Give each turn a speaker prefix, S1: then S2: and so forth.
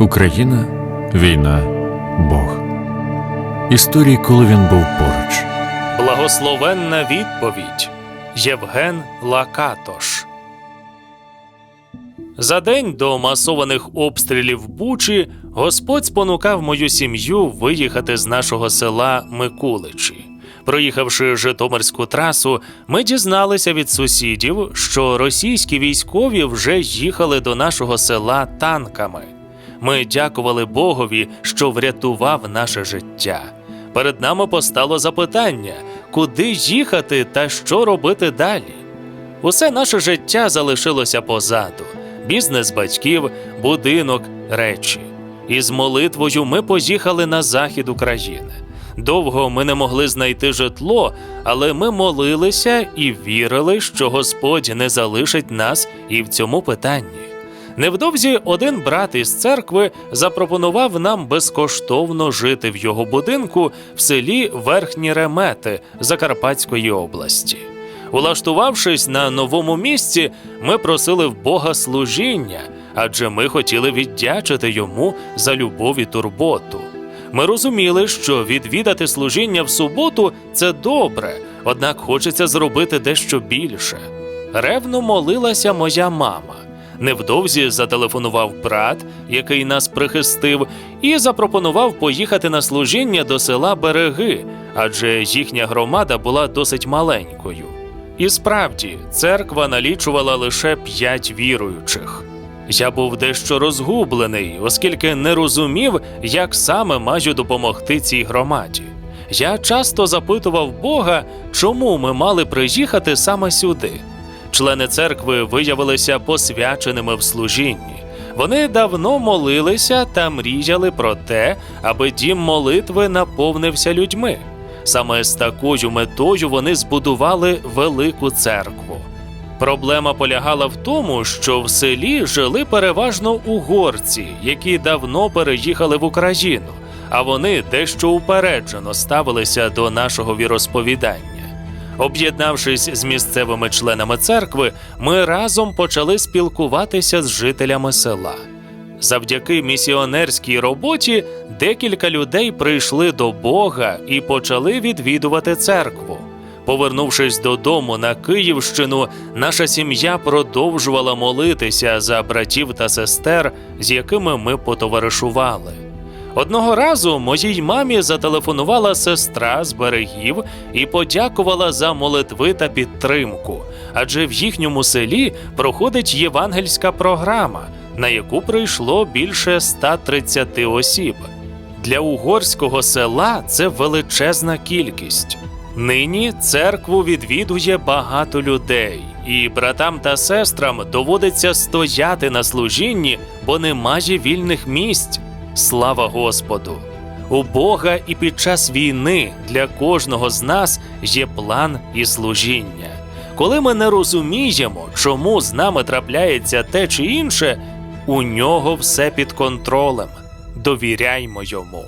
S1: Україна, війна, Бог. Історії, коли він був поруч.
S2: Благословенна відповідь Євген Лакатош. За день до масованих обстрілів Бучі Господь спонукав мою сім'ю виїхати з нашого села Микуличі. Проїхавши Житомирську трасу, ми дізналися від сусідів, що російські військові вже їхали до нашого села танками. Ми дякували Богові, що врятував наше життя. Перед нами постало запитання, куди їхати та що робити далі. Усе наше життя залишилося позаду: бізнес батьків, будинок, речі. І з молитвою ми поїхали на захід України. Довго ми не могли знайти житло, але ми молилися і вірили, що Господь не залишить нас і в цьому питанні. Невдовзі один брат із церкви запропонував нам безкоштовно жити в його будинку в селі Верхні Ремети Закарпатської області. Улаштувавшись на новому місці, ми просили в Бога служіння, адже ми хотіли віддячити йому за любов і турботу. Ми розуміли, що відвідати служіння в суботу це добре, однак хочеться зробити дещо більше. Ревно молилася моя мама. Невдовзі зателефонував брат, який нас прихистив, і запропонував поїхати на служіння до села Береги, адже їхня громада була досить маленькою. І справді, церква налічувала лише п'ять віруючих. Я був дещо розгублений, оскільки не розумів, як саме маю допомогти цій громаді. Я часто запитував Бога, чому ми мали приїхати саме сюди. Члени церкви виявилися посвяченими в служінні. Вони давно молилися та мріяли про те, аби дім молитви наповнився людьми. Саме з такою метою вони збудували велику церкву. Проблема полягала в тому, що в селі жили переважно угорці, які давно переїхали в Україну, а вони дещо упереджено ставилися до нашого віросповідання. Об'єднавшись з місцевими членами церкви, ми разом почали спілкуватися з жителями села. Завдяки місіонерській роботі декілька людей прийшли до Бога і почали відвідувати церкву. Повернувшись додому на Київщину, наша сім'я продовжувала молитися за братів та сестер, з якими ми потоваришували. Одного разу моїй мамі зателефонувала сестра з берегів і подякувала за молитви та підтримку, адже в їхньому селі проходить євангельська програма, на яку прийшло більше 130 осіб. Для угорського села це величезна кількість. Нині церкву відвідує багато людей, і братам та сестрам доводиться стояти на служінні, бо немає вільних місць. Слава Господу! У Бога і під час війни для кожного з нас є план і служіння. Коли ми не розуміємо, чому з нами трапляється те чи інше, у нього все під контролем. Довіряймо йому.